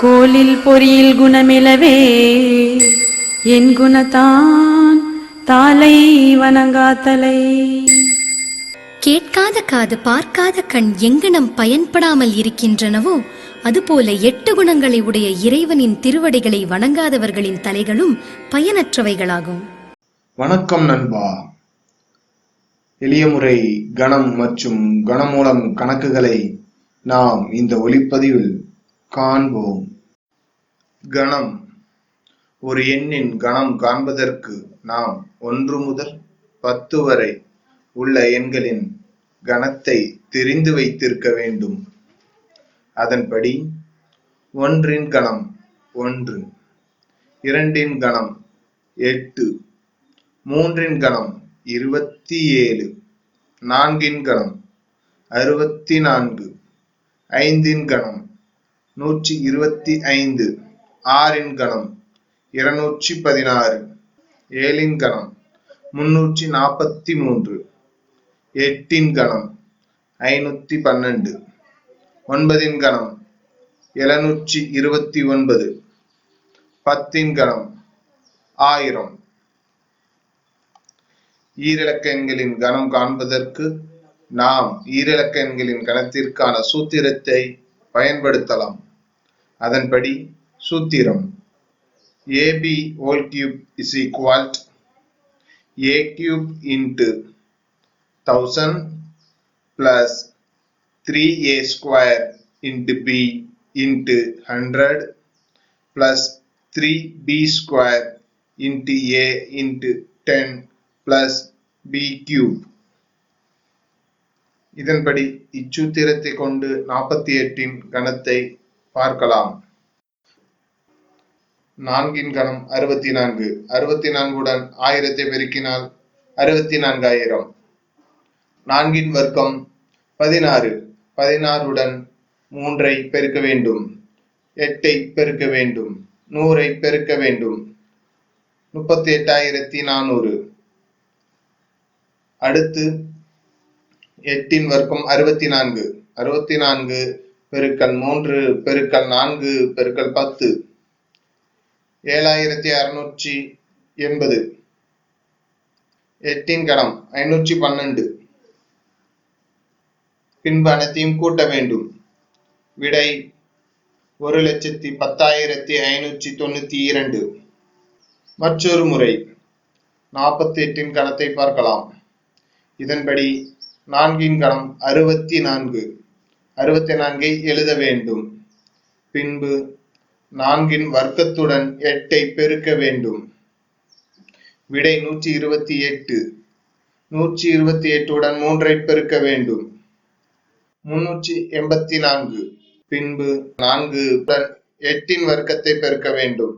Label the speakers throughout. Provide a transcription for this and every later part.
Speaker 1: கோலில் பொறியில் குணமிலவே. என் குணத்தான் தாலை வணங்காத்தலை
Speaker 2: கேட்காத காது பார்க்காத கண் எங்கனம் பயன்படாமல் இருக்கின்றனவோ அதுபோல எட்டு குணங்களை உடைய இறைவனின் திருவடிகளை வணங்காதவர்களின் தலைகளும் பயனற்றவைகளாகும்.
Speaker 3: வணக்கம் நண்பா. எளிய முறை கணம் மற்றும் கணமூலம் கணக்குகளை நாம் இந்த ஒளிப்பதிவில் காண்போம். கணம். ஒரு எண்ணின் கணம் காண்பதற்கு நாம் ஒன்று முதல் பத்து வரை உள்ள எண்களின் கணத்தை தெரிந்து வைத்திருக்க வேண்டும். அதன்படி ஒன்றின் கணம் ஒன்று இரண்டின் கணம் எட்டு மூன்றின் கணம் இருபத்தி ஏழு நான்கின் கணம் அறுபத்தி நான்கு ஐந்தின் கணம் நூற்றி இருபத்தி ஐந்து. ஆறின் கணம். இருநூற்றி பதினாறு ஏழின் கணம். முன்னூற்றி நாற்பத்தி மூன்று எட்டின் கணம். ஐநூற்றி பன்னெண்டு ஒன்பதின் கணம். எழுநூற்றி இருபத்தி ஒன்பது. பத்தின் கணம். ஆயிரம். ஈரிலக்க எண்களின் கணம் காண்பதற்கு நாம் ஈரிலக்க எண்களின் கணத்திற்கான சூத்திரத்தை பயன்படுத்தலாம். அதன்படி சூத்திரம். A B whole cube is equal A cube into thousand plus three A square into B into hundred plus three B square into A into ten plus B cube இதன்படி இச்சூத்திரத்தை கொண்டு நாற்பத்தி எட்டின் கணத்தை பார்க்கலாம். நான்கின் கணம் அறுபத்தி நான்கு அறுபத்தி நான்குடன் ஆயிரத்தை பெருக்கினால் அறுபத்தி நான்காயிரம் நான்கின் வர்க்கம் பதினாறு. பதினாறுடன் மூன்றை பெருக்க வேண்டும். எட்டை பெருக்க வேண்டும். நூறை பெருக்க வேண்டும். முப்பத்தி எட்டாயிரத்தி நானூறு அடுத்து எட்டின் வர்க்கம் அறுபத்தி நான்கு அறுபத்தி நான்கு பெருக்கல் மூன்று பெருக்கல் நான்கு பெருக்கல் பத்து. ஏழாயிரத்தி அறுநூற்றி எண்பது. எட்டின் கணம் ஐநூற்றி பன்னெண்டு. பின்பு அனைத்தையும் கூட்ட வேண்டும். விடை ஒரு லட்சத்தி பத்தாயிரத்தி ஐநூற்றி தொண்ணூத்தி இரண்டு. மற்றொரு முறை நாற்பத்தி எட்டின் கணத்தை பார்க்கலாம். இதன்படி நான்கின் கணம் அறுபத்தி நான்கு. அறுபத்தி நான்கை எழுத வேண்டும். பின்பு நான்கின் வர்க்கத்துடன் எட்டை பெருக்க வேண்டும். விடை நூற்றி இருபத்தி எட்டு நூற்றி இருபத்தி எட்டுடன் மூன்றை பெருக்க வேண்டும். முன்னூற்றி எண்பத்தி நான்கு பின்பு நான்கு உடன் எட்டின் வர்க்கத்தை பெருக்க வேண்டும்.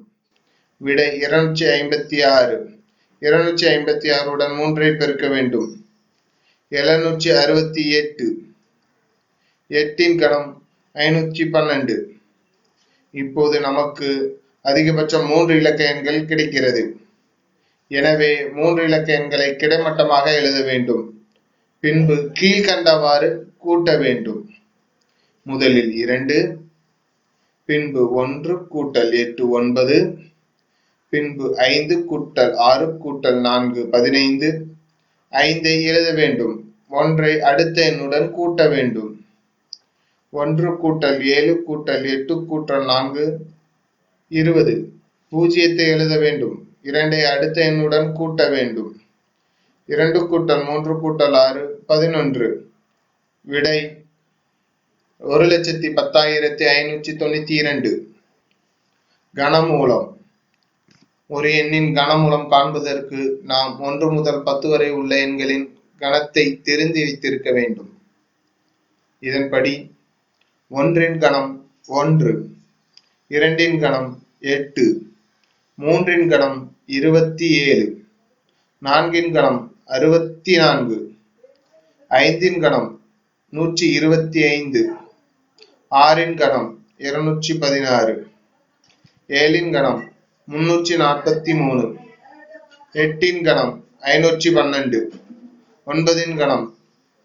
Speaker 3: விடை இருநூற்றி ஐம்பத்தி ஆறு இருநூற்றி ஐம்பத்தி ஆறுடன் மூன்றை பெருக்க வேண்டும். எழுநூற்றி அறுபத்தி எட்டு எட்டின் கணம் ஐநூற்றி பன்னெண்டு. இப்போது நமக்கு அதிகபட்சம் மூன்று இலக்க எண்கள் கிடைக்கிறது. எனவே மூன்று இலக்க எண்களை கிடைமட்டமாக எழுத வேண்டும். பின்பு கீழ்கண்டவாறு கூட்ட வேண்டும். முதலில் இரண்டு பின்பு ஒன்று கூட்டல் எட்டு ஒன்பது பின்பு ஐந்து கூட்டல் ஆறு கூட்டல் நான்கு பதினைந்து. ஐந்தை எழுத வேண்டும். ஒன்றை அடுத்த எண்ணுடன் கூட்ட வேண்டும். ஒன்று கூட்டல் ஏழு கூட்டல் எட்டு கூட்டல் நான்கு இருபது. பூஜ்ஜியத்தை எழுத வேண்டும். இரண்டை அடுத்த எண்ணுடன் கூட்ட வேண்டும். இரண்டு கூட்டல் மூன்று கூட்டல் ஆறு பதினொன்று. விடை ஒரு லட்சத்தி பத்தாயிரத்தி ஐநூற்றி தொண்ணூற்றி இரண்டு. கனமூலம். ஒரு எண்ணின் கனமூலம் காண்பதற்கு நாம் ஒன்று முதல் பத்து வரை உள்ள எண்களின் கணத்தை தெரிந்து வைத்திருக்க வேண்டும். இதன்படி ஒன்றின் கணம் ஒன்று இரண்டின் கணம் எட்டு மூன்றின் கணம் இருபத்தி ஏழு நான்கின் கணம் அறுபத்தி நான்கு ஐந்தின் கணம் நூற்றி இருபத்தி ஐந்து ஆறின் கணம் இருநூற்றி பதினாறு ஏழின் கணம் முன்னூற்றி நாற்பத்தி மூணு எட்டின் கணம் ஐநூற்றி பன்னெண்டு ஒன்பதின் கணம்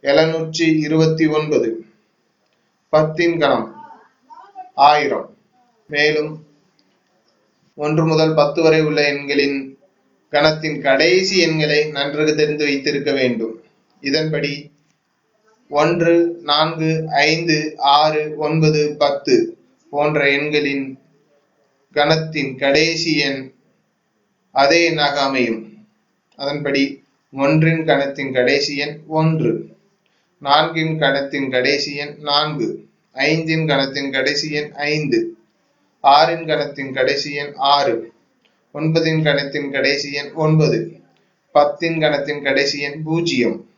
Speaker 3: எழுநூற்றி இருபத்தி ஒன்பது பத்தின் கணம். ஆயிரம். மேலும் ஒன்று முதல் பத்து வரை உள்ள எண்களின் கணத்தின் கடைசி எண்களை நன்றாக தெரிந்து வைத்திருக்க வேண்டும். இதன்படி ஒன்று நான்கு ஐந்து ஆறு ஒன்பது பத்து போன்ற எண்களின் கணத்தின் கடைசி எண் அதே எண்ணாக அமையும். அதன்படி ஒன்றின் கணத்தின் கடைசி எண் ஒன்று. நான்கின் கணத்தின் கடைசி எண் நான்கு ஐந்தின் கணத்தின் கடைசி எண் ஐந்து ஆறின் கணத்தின் கடைசி எண் ஆறு ஒன்பதின் கணத்தின் கடைசி எண் ஒன்பது பத்தின் கணத்தின் கடைசி எண் பூஜ்ஜியம்.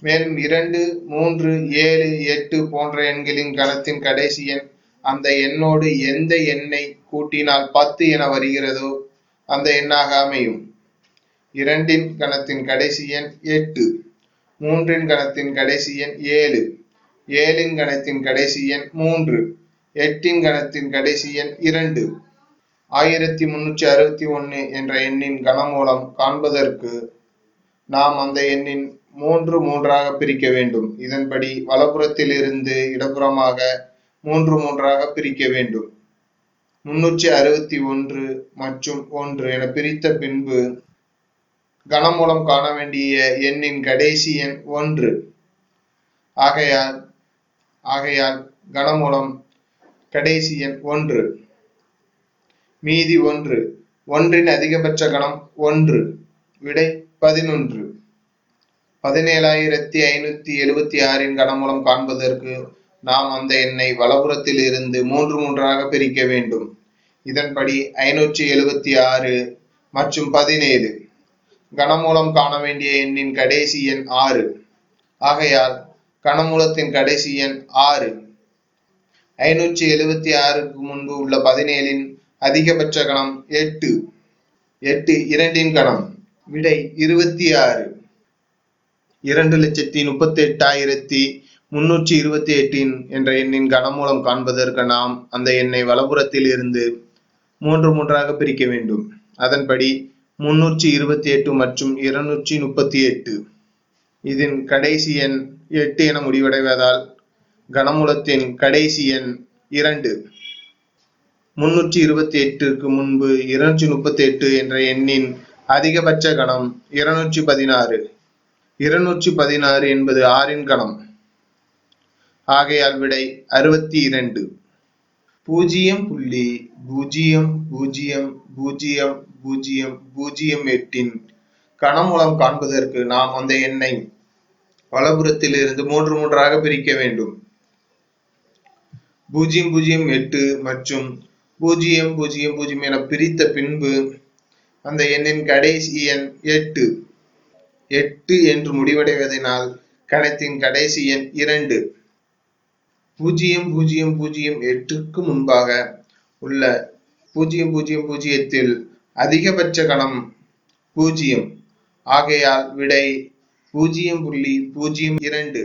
Speaker 3: மேலும் இரண்டு மூன்று ஏழு எட்டு போன்ற எண்களின் கணத்தின் கடைசி எண் அந்த எண்ணோடு எந்த எண்ணை கூட்டினால் பத்து என வருகிறதோ அந்த எண்ணாக அமையும். இரண்டின் கணத்தின் கடைசி எண் எட்டு. மூன்றின் கணத்தின் கடைசி எண் ஏழு. ஏழின் கணத்தின் கடைசி எண் மூன்று. எட்டின் கணத்தின் கடைசி எண் இரண்டு. ஆயிரத்தி முன்னூற்றி அறுபத்தி ஒன்று என்ற எண்ணின் கனமூலம் காண்பதற்கு நாம் அந்த எண்ணின் மூன்று மூன்றாக பிரிக்க வேண்டும். இதன்படி வலப்புறத்தில் இருந்து இடப்புறமாக மூன்று மூன்றாக பிரிக்க வேண்டும். முன்னூற்றி அறுபத்தி ஒன்று மற்றும் ஒன்று என பிரித்த பின்பு கனமூலம் காண வேண்டிய எண்ணின் கடைசி எண் ஒன்று. ஆகையால் ஆகையால் கனமூலம் கடைசி எண் ஒன்று. மீதி ஒன்று. ஒன்றின் அதிகபட்ச கணம் ஒன்று. விடை பதினொன்று. பதினேழாயிரத்தி ஐநூத்தி எழுபத்தி ஆறின் கனமூலம் காண்பதற்கு நாம் அந்த எண்ணை வலப்புறத்தில் இருந்து மூன்று மூன்றாக பிரிக்க வேண்டும். இதன்படி ஐநூற்றி எழுபத்தி ஆறு மற்றும் பதினேழு. கனமூலம் காண வேண்டிய எண்ணின் கடைசி எண் ஆறு. ஆகையால் கனமூலத்தின் கடைசி எண் ஆறு. ஐநூற்றி எழுபத்தி ஆறுக்கு முன்பு உள்ள பதினேழின் அதிகபட்ச கணம் எட்டு. எட்டு இரண்டின் கணம். விடை இருபத்தி ஆறு. இரண்டு லட்சத்தி முப்பத்தி எட்டாயிரத்தி முன்னூற்றி இருபத்தி எட்டின் என்ற எண்ணின் கனமூலம் காண்பதற்கு நாம் அந்த எண்ணை வலப்புறத்தில் இருந்து மூன்று மூன்றாக பிரிக்க வேண்டும். அதன்படி முன்னூற்றி இருபத்தி எட்டு மற்றும் இருநூற்றி முப்பத்தி எட்டு. இதன் கடைசி எண் எட்டு என முடிவடைவதால் கனமூலத்தின் கடைசி எண் இரண்டு. முன்னூற்றி இருபத்தி எட்டுக்கு முன்பு இருநூற்றி முப்பத்தி எட்டு என்ற எண்ணின் அதிகபட்ச கணம் இருநூற்றி பதினாறு. இருநூற்றி பதினாறு என்பது ஆறின் கணம். ஆகையால் விடை அறுபத்தி இரண்டு. பூஜ்ஜியம் புள்ளி பூஜ்ஜியம் பூஜ்ஜியம் பூஜ்ஜியம் பூஜ்ஜியம் பூஜ்ஜியம் எட்டின் கனமூலம் காண்பதற்கு நாம் அந்த எண்ணை வலப்புறத்தில் இருந்து மூன்று மூன்றாக பிரிக்க வேண்டும். பூஜ்ஜியம் பூஜ்ஜியம் எட்டு மற்றும் பூஜ்ஜியம் பூஜ்ஜியம் பூஜ்ஜியம் என பிரித்த பின்பு அந்த எண்ணின் கடைசி எண் எட்டு. எட்டு என்று முடிவடைவதனால் கணத்தின் கடைசி எண் இரண்டு. பூஜ்ஜியம் பூஜ்ஜியம் பூஜ்ஜியம் எட்டுக்கு முன்பாக உள்ள பூஜ்ஜியம் பூஜ்ஜியம் பூஜ்ஜியத்தில் அதிகபட்ச கணம் பூஜ்ஜியம். ஆகையால் விடை பூஜ்ஜியம் புள்ளி பூஜ்ஜியம் இரண்டு.